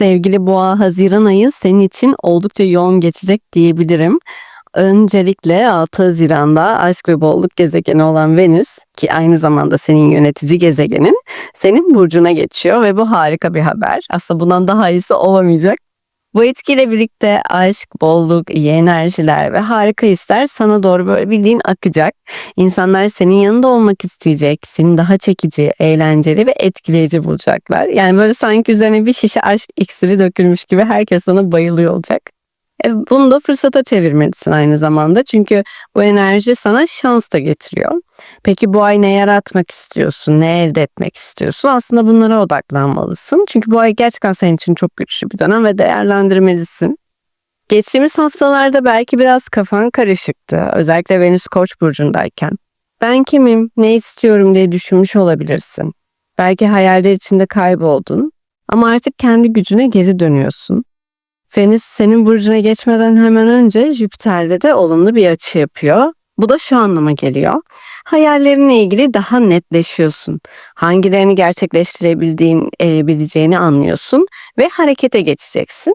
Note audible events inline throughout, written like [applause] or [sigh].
Sevgili Boğa, Haziran ayı senin için oldukça yoğun geçecek diyebilirim. Öncelikle 6 Haziran'da aşk ve bolluk gezegeni olan Venüs ki aynı zamanda senin yönetici gezegenin senin burcuna geçiyor ve bu harika bir haber. Aslında bundan daha iyisi olamayacak. Bu etkiyle birlikte aşk, bolluk, iyi enerjiler ve harika hisler sana doğru böyle bildiğin akacak. İnsanlar senin yanında olmak isteyecek, seni daha çekici, eğlenceli ve etkileyici bulacaklar. Yani böyle sanki üzerine bir şişe aşk iksiri dökülmüş gibi herkes sana bayılıyor olacak. E, bunu da fırsata çevirmelisin aynı zamanda. Çünkü bu enerji sana şans da getiriyor. Peki bu ay ne yaratmak istiyorsun? Ne elde etmek istiyorsun? Aslında bunlara odaklanmalısın. Çünkü bu ay gerçekten senin için çok güçlü bir dönem ve değerlendirmelisin. Geçtiğimiz haftalarda belki biraz kafan karışıktı. Özellikle Venüs Koç burcundayken. Ben kimim, ne istiyorum diye düşünmüş olabilirsin. Belki hayaller içinde kayboldun ama artık kendi gücüne geri dönüyorsun. Venüs senin burcuna geçmeden hemen önce Jüpiter'le de olumlu bir açı yapıyor. Bu da şu anlama geliyor. Hayallerinle ilgili daha netleşiyorsun. Hangilerini gerçekleştirebildiğin, e, bileceğini anlıyorsun ve harekete geçeceksin.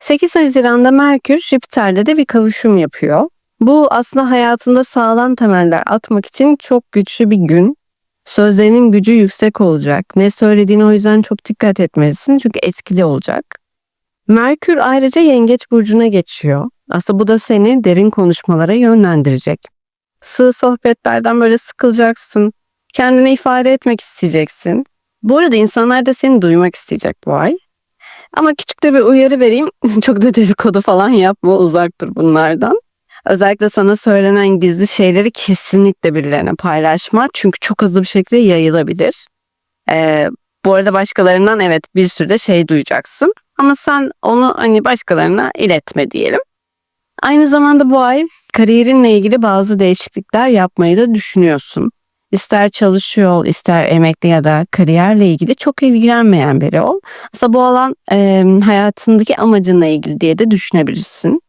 8 Haziran'da Merkür Jüpiter'le de bir kavuşum yapıyor. Bu aslında hayatında sağlam temeller atmak için çok güçlü bir gün. Sözlerinin gücü yüksek olacak. Ne söylediğine o yüzden çok dikkat etmelisin çünkü etkili olacak. Merkür ayrıca Yengeç burcuna geçiyor. Aslında bu da seni derin konuşmalara yönlendirecek. Sığ sohbetlerden böyle sıkılacaksın. Kendini ifade etmek isteyeceksin. Bu arada insanlar da seni duymak isteyecek bu ay. Ama küçük de bir uyarı vereyim. [laughs] Çok da dedikodu falan yapma, uzak dur bunlardan. Özellikle sana söylenen gizli şeyleri kesinlikle birilerine paylaşma. Çünkü çok hızlı bir şekilde yayılabilir. Ee, bu arada başkalarından evet bir sürü de şey duyacaksın. Ama sen onu hani başkalarına iletme diyelim. Aynı zamanda bu ay kariyerinle ilgili bazı değişiklikler yapmayı da düşünüyorsun. İster çalışıyor ol, ister emekli ya da kariyerle ilgili çok ilgilenmeyen biri ol. Aslında bu alan e, hayatındaki amacınla ilgili diye de düşünebilirsin.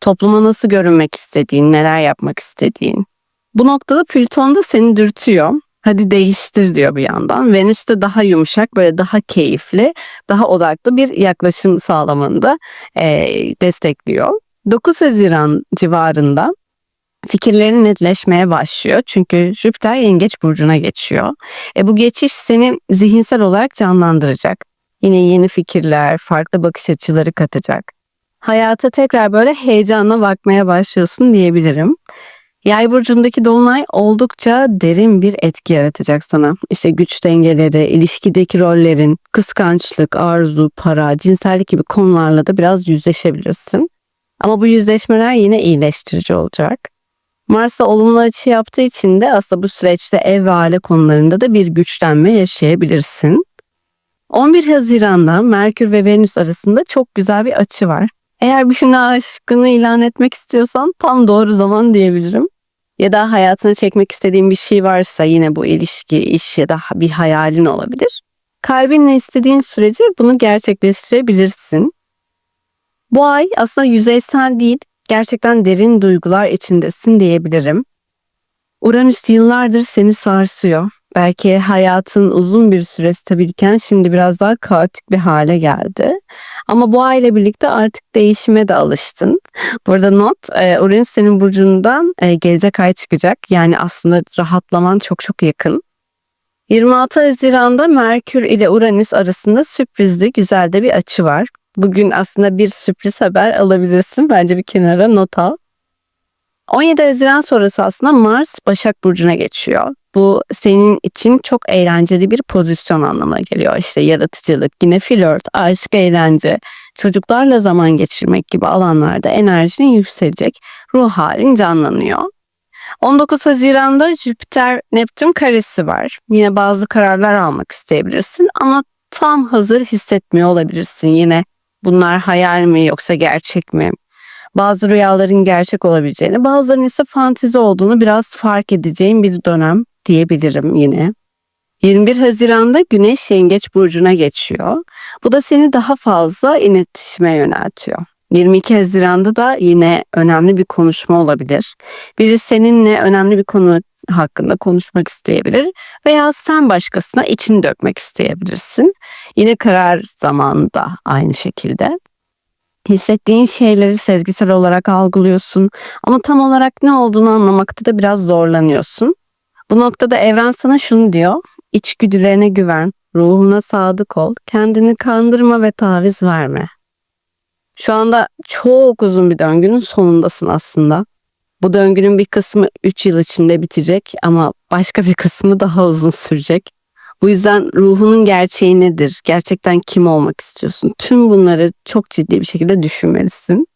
Topluma nasıl görünmek istediğin, neler yapmak istediğin. Bu noktada Plüton da seni dürtüyor. Hadi değiştir diyor bir yandan. Venüs de daha yumuşak, böyle daha keyifli, daha odaklı bir yaklaşım sağlamanı e, destekliyor. 9 Haziran civarında fikirlerin netleşmeye başlıyor. Çünkü Jüpiter Yengeç burcuna geçiyor. E bu geçiş seni zihinsel olarak canlandıracak. Yine yeni fikirler, farklı bakış açıları katacak. Hayata tekrar böyle heyecanla bakmaya başlıyorsun diyebilirim. Yay burcundaki dolunay oldukça derin bir etki yaratacak sana. İşte güç dengeleri, ilişkideki rollerin, kıskançlık, arzu, para, cinsellik gibi konularla da biraz yüzleşebilirsin. Ama bu yüzleşmeler yine iyileştirici olacak. Mars'ta olumlu açı yaptığı için de aslında bu süreçte ev ve aile konularında da bir güçlenme yaşayabilirsin. 11 Haziran'da Merkür ve Venüs arasında çok güzel bir açı var. Eğer birine aşkını ilan etmek istiyorsan tam doğru zaman diyebilirim. Ya da hayatına çekmek istediğin bir şey varsa yine bu ilişki, iş ya da bir hayalin olabilir. Kalbinle istediğin sürece bunu gerçekleştirebilirsin. Bu ay aslında yüzeysel değil, gerçekten derin duygular içindesin diyebilirim. Uranüs yıllardır seni sarsıyor. Belki hayatın uzun bir süre stabilken şimdi biraz daha kaotik bir hale geldi. Ama bu aile birlikte artık değişime de alıştın. Burada not, e, Uranüs senin burcundan e, gelecek ay çıkacak. Yani aslında rahatlaman çok çok yakın. 26 Haziran'da Merkür ile Uranüs arasında sürprizli güzel de bir açı var. Bugün aslında bir sürpriz haber alabilirsin. Bence bir kenara not al. 17 Haziran sonrası aslında Mars Başak Burcu'na geçiyor. Bu senin için çok eğlenceli bir pozisyon anlamına geliyor. İşte yaratıcılık, yine flört, aşk, eğlence, çocuklarla zaman geçirmek gibi alanlarda enerjin yükselecek, ruh halin canlanıyor. 19 Haziran'da Jüpiter Neptün karesi var. Yine bazı kararlar almak isteyebilirsin ama tam hazır hissetmiyor olabilirsin. Yine bunlar hayal mi yoksa gerçek mi? Bazı rüyaların gerçek olabileceğini, bazılarının ise fantezi olduğunu biraz fark edeceğin bir dönem diyebilirim yine. 21 Haziran'da Güneş Yengeç burcuna geçiyor. Bu da seni daha fazla iletişime yöneltiyor. 22 Haziran'da da yine önemli bir konuşma olabilir. Biri seninle önemli bir konu hakkında konuşmak isteyebilir veya sen başkasına içini dökmek isteyebilirsin. Yine karar zamanında aynı şekilde. Hissettiğin şeyleri sezgisel olarak algılıyorsun ama tam olarak ne olduğunu anlamakta da biraz zorlanıyorsun. Bu noktada evren sana şunu diyor. İçgüdülerine güven, ruhuna sadık ol, kendini kandırma ve taviz verme. Şu anda çok uzun bir döngünün sonundasın aslında. Bu döngünün bir kısmı 3 yıl içinde bitecek ama başka bir kısmı daha uzun sürecek. Bu yüzden ruhunun gerçeği nedir? Gerçekten kim olmak istiyorsun? Tüm bunları çok ciddi bir şekilde düşünmelisin.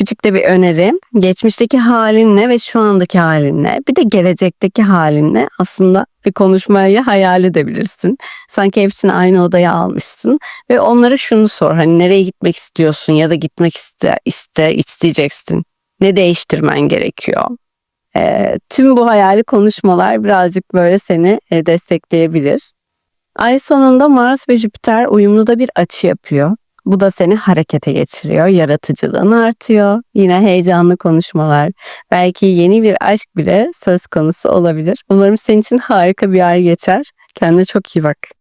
Küçük de bir öneri. Geçmişteki halinle ve şu andaki halinle bir de gelecekteki halinle aslında bir konuşmayı hayal edebilirsin. Sanki hepsini aynı odaya almışsın ve onlara şunu sor. Hani nereye gitmek istiyorsun ya da gitmek iste, iste isteyeceksin. Ne değiştirmen gerekiyor? Ee, tüm bu hayali konuşmalar birazcık böyle seni e, destekleyebilir. Ay sonunda Mars ve Jüpiter uyumlu da bir açı yapıyor. Bu da seni harekete geçiriyor, yaratıcılığın artıyor. Yine heyecanlı konuşmalar, belki yeni bir aşk bile söz konusu olabilir. Umarım senin için harika bir ay geçer. Kendine çok iyi bak.